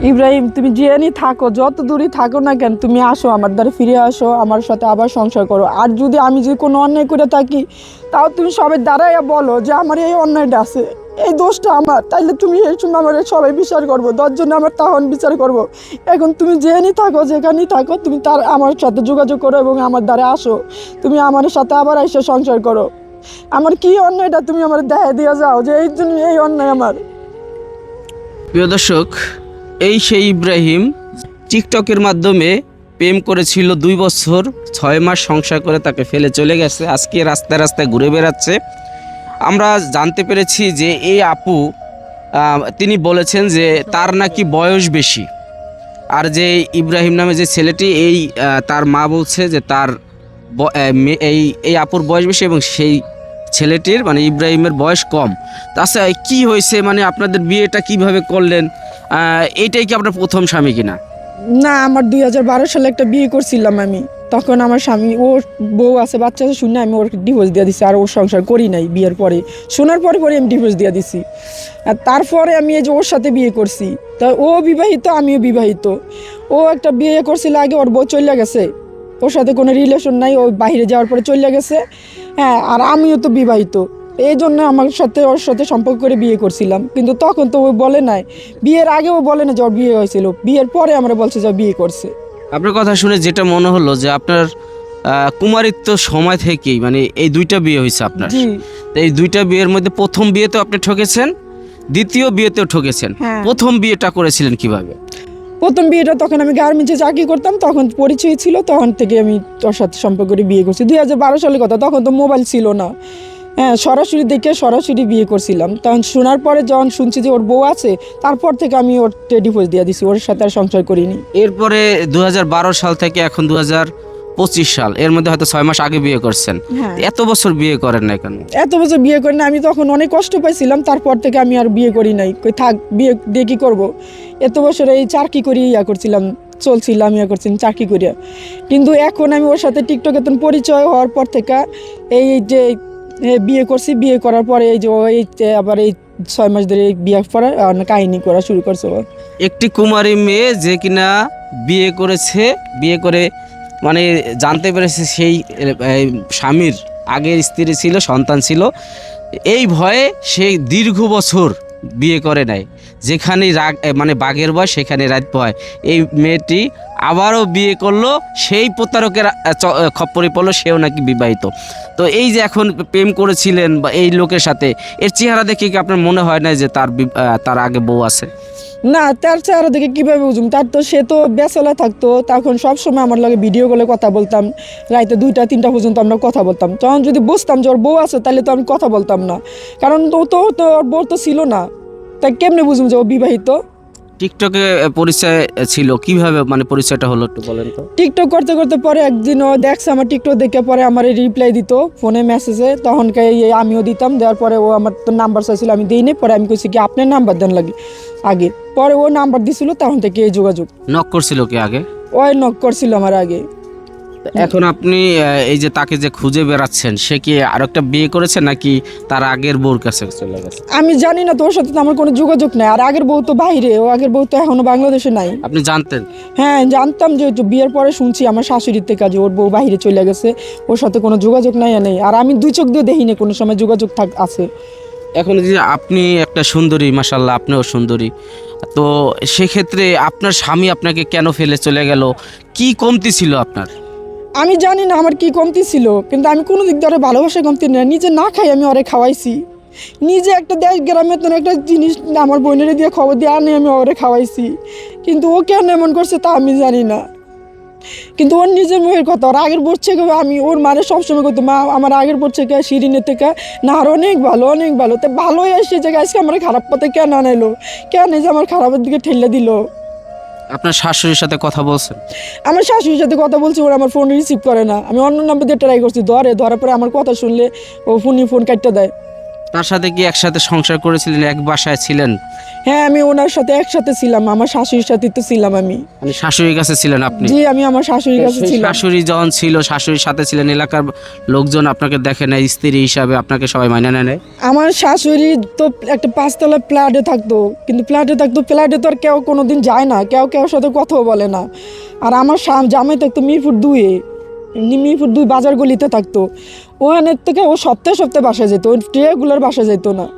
ইব্রাহিম, তুমি জেনি থাকো, যত দূরই থাকো না কেন, তুমি আসো, আমার দ্বারা ফিরে আসো, আমার সাথে আবার সংসার করো। আর যদি আমি যদি কোনো অন্যায় করে থাকি, তাও তুমি সবাই দাঁড়াইয়া বলো যে আমার এই অন্যায়টা আছে। এই দোষটা আমার। তাইলে তুমি এই সময় আমার সবাই বিচার করব। দশজনে আমার তখন বিচার করব। এখন তুমি জেনি থাকো, যেখানেই থাকো, তুমি তার আমার সাথে যোগাযোগ করো এবং আমার দ্বারা আসো। তুমি আমার সাথে আবার এসে সংসার করো। আমার কি অন্যায়টা তুমি আমার দেখা দিয়ে যাও যে এই জন্য এই অন্যায় আমার। প্রিয় দর্শক এই সেই ইব্রাহিম টিকটকের মাধ্যমে প্রেম করেছিল দুই বছর, ছয় মাস সংসার করে তাকে ফেলে চলে গেছে, আজকে রাস্তায় রাস্তায় ঘুরে বেড়াচ্ছে। আমরা জানতে পেরেছি যে এই আপু তিনি বলেছেন যে তার নাকি বয়স বেশি। আর যে ইব্রাহিম নামে যে ছেলেটি, এই তার মা বলছে যে তার এই এই আপুর বয়স বেশি এবং সেই ছেলেটির মানে ইব্রাহিমের বয়স কম। তাছাড়া কি হয়েছে? মানে আপনাদের বিয়েটা কীভাবে করলেন? এইটাই কি আপনার প্রথম স্বামী কিনা? না, আমার দুই হাজার বারো সালে একটা বিয়ে করছিলাম আমি। তখন আমার স্বামী, ওর বউ আছে, বাচ্চা আছে শুনে আমি ওর ডিভোর্স দিয়ে দিছি। আর ওর সংসার করি নাই বিয়ের পরে। শোনার পরে পরে আমি ডিভোর্স দিয়ে দিছি। আর তারপরে আমি এই যে ওর সাথে বিয়ে করছি। তা ও বিবাহিত, আমিও বিবাহিত। ও একটা বিয়ে করছিল আগে, ওর বউ চলে গেছে। ওর সাথে কোনো রিলেশন নাই, ও বাইরে যাওয়ার পরে চলে গেছে। হ্যাঁ আর আমিও তো বিবাহিত। এই জন্য আমার সাথে ওর সাথে সম্পর্ক করে বিয়ে করছিলাম। কিন্তু তখন তো ও বলে নাই। বিয়ের আগেও বলে না যে ওর বিয়ে হয়েছিল। বিয়ের পরে আমরা বলছে যে বিয়ে করছে। আপনার কথা শুনে যেটা মনে হলো যে আপনার কুমারিত্ব সময় থেকেই মানে এই দুইটা বিয়ে হয়েছে আপনার। এই দুইটা বিয়ের মধ্যে প্রথম বিয়েতেও আপনি ঠকেছেন দ্বিতীয় বিয়েতেও ঠকেছেন। হ্যাঁ। প্রথম বিয়েটা করেছিলেন কীভাবে? প্রথম বিয়েটা তখন আমি গার্মেন্টসে চাকরি করতাম তখন পরিচয় ছিল তখন থেকে আমি তোর সাথে সম্পর্ক করে বিয়ে করছি। দুই হাজার বারো সালের কথা তখন তো মোবাইল ছিল না। হ্যাঁ সরাসরি দেখে সরাসরি বিয়ে করছিলাম। তখন শোনার পরে যখন শুনছি যে ওর বউ আছে তারপর থেকে আমি ওর ডিভোর্স দিয়ে দিছি ওর সাথে আর সংসার করিনি। এরপরে দু হাজার বারো সাল থেকে এখন দু পঁচিশ সাল এর মধ্যে হয়তো ছয় মাস আগে বিয়ে করছেন। হ্যাঁ। এত বছর বিয়ে করেন না কেন? এত বছর বিয়ে করেন আমি তখন অনেক কষ্ট পাইছিলাম তারপর থেকে আমি আর বিয়ে করি নাই। কই থাক বিয়ে দিয়ে কী করব? এত বছর এই চাকরি করি ইয়া করছিলাম চলছিলাম ইয়া করছিলাম চাকরি করিয়া। কিন্তু এখন আমি ওর সাথে টিকটকে তখন পরিচয় হওয়ার পর থেকে এই যে বিয়ে করছি বিয়ে করার পরে এই যে এই আবার এই ছয় মাস ধরে বিয়ে করার আহ, কাহিনী করা শুরু করছে একটি কুমারী মেয়ে যে কিনা বিয়ে করেছে বিয়ে করে মানে জানতে পেরেছে সেই স্বামীর আগের স্ত্রী ছিল সন্তান ছিল। এই ভয়ে সেই দীর্ঘ বছর বিয়ে করে নাই। যেখানে রাগ মানে বাঘের ভয়, সেখানে রাত ভয়। এই মেয়েটি আবারও বিয়ে করল, সেই প্রতারকের খপ্পরে পড়ল, সেও নাকি বিবাহিত। তো এই যে এখন প্রেম করেছিলেন বা এই লোকের সাথে, এর চেহারা দেখে কি আপনার মনে হয় না যে তার তার আগে বউ আছে? না, তার চেহারা দেখে কীভাবে বুঝুম? তার তো, সে তো বেসলা থাকতো, তখন সব সময় আমার লাগে ভিডিও কলে কথা বলতাম। রাইতে দুইটা, তিনটা পর্যন্ত আমরা কথা বলতাম। তখন যদি বুঝতাম যে ওর বউ আছে, তাহলে তো আমি কথা বলতাম না। কারণ তো তো ওর বউ তো ছিল না। তাই কেমনে বুঝুম যে ও বিবাহিত? টিকটকে পরিচয় ছিল। কীভাবে মানে পরিচয়টা হলো একটু বলেন তো? টিকটক করতে করতে পরে একদিন ও দেখছে আমার টিকটক দেখে পরে আমার রিপ্লাই দিত ফোনে মেসেজে তখন কে- আমিও দিতাম দেওয়ার পরে ও আমার তো নাম্বার চাইছিল আমি দিই নি পরে আমি কইছি কি আপনার নাম্বার দেন লাগে আগে। পরে ও নাম্বার দিছিল তখন থেকে এই যোগাযোগ। নক করছিল কি আগে? ওই নক করছিল আমার আগে। এখন আপনি এই যে তাকে যে খুঁজে বেড়াচ্ছেন সে কি আরেকটা বিয়ে করেছে নাকি তার আগের বউর কাছে চলে গেছে? আমি জানি না তোর সাথে তো আমার কোনো যোগাযোগ নাই। আর আগের বউ তো বাইরে ও আগের বউ তো এখনও বাংলাদেশে নাই। আপনি জানতেন? হ্যাঁ জানতাম যে বিয়ের পরে শুনছি আমার শাশুড়ির থেকে যে ওর বউ বাইরে চলে গেছে ওর সাথে কোনো যোগাযোগ নাই আর নেই। আর আমি দুই চোখ দিয়ে দেখিনি কোনো সময় যোগাযোগ থাক আছে। এখন যে আপনি একটা সুন্দরী মাসাল্লাহ আপনিও সুন্দরী। তো সেক্ষেত্রে আপনার স্বামী আপনাকে কেন ফেলে চলে গেল? কি কমতি ছিল আপনার? আমি জানি না আমার কি কমতি ছিল, কিন্তু আমি কোনো দিক ওরে ভালোবাসা কমতি না নিজে না খাই আমি ওরে খাওয়াইছি। নিজে একটা দেশ, গ্রামে তো একটা জিনিস আমার বোনের দিয়ে খবর দিয়ে আনি আমি ওরে খাওয়াইছি। কিন্তু ও কেন এমন করছে তা আমি জানি না। কিন্তু ওর নিজের মুখের কথা, ওর আগের থেকে আমি, ওর মানে সবসময় করতো মা, আমার আগের বোর থেকে শিরিনের থেকে না, আর অনেক ভালো অনেক ভালো। তো ভালোই এসে জায়গায় আজকে আমার খারাপ পথে কেন আনাইলো? কেন যে আমার খারাপের দিকে ঠেলে দিল? আপনার শাশুড়ির সাথে কথা বলছেন? আমার শাশুড়ির সাথে কথা বলছি, ওরা আমার ফোন রিসিভ করে না। আমি অন্য নাম্বার দিয়ে ট্রাই করছি, ধরে, ধরার পরে আমার কথা শুনলে ও ফোনই ফোন কাটতে দেয়। তার সাথে কি একসাথে সংসার করেছিলেন এক বাসায় ছিলেন? হ্যাঁ আমি ওনার সাথে একসাথে ছিলাম আমার শাশুড়ির সাথে তো ছিলাম আমি। মানে শাশুড়ির কাছে ছিলেন আপনি? জি আমি আমার শাশুড়ির কাছে ছিলাম। শাশুড়ি যখন ছিল শাশুড়ির সাথে ছিলেন এলাকার লোকজন আপনাকে দেখে নেয় স্ত্রী হিসাবে আপনাকে সবাই মাইনে নেয়? আমার শাশুড়ি তো একটা পাঁচতলা ফ্ল্যাটে থাকতো কিন্তু ফ্ল্যাটে থাকতো ফ্ল্যাটে তো আর কেউ কোনোদিন যায় না কেউ কেউ সাথে কথাও বলে না। আর আমার জামাই থাকতো মিরপুর দুয়ে এমনি মিরপুর দুই বাজার গলিতে থাকতো। ওখানের থেকে ও সপ্তাহে সপ্তাহে বাসা যেত, ওই ট্রেগুলোর বাসা যেত না।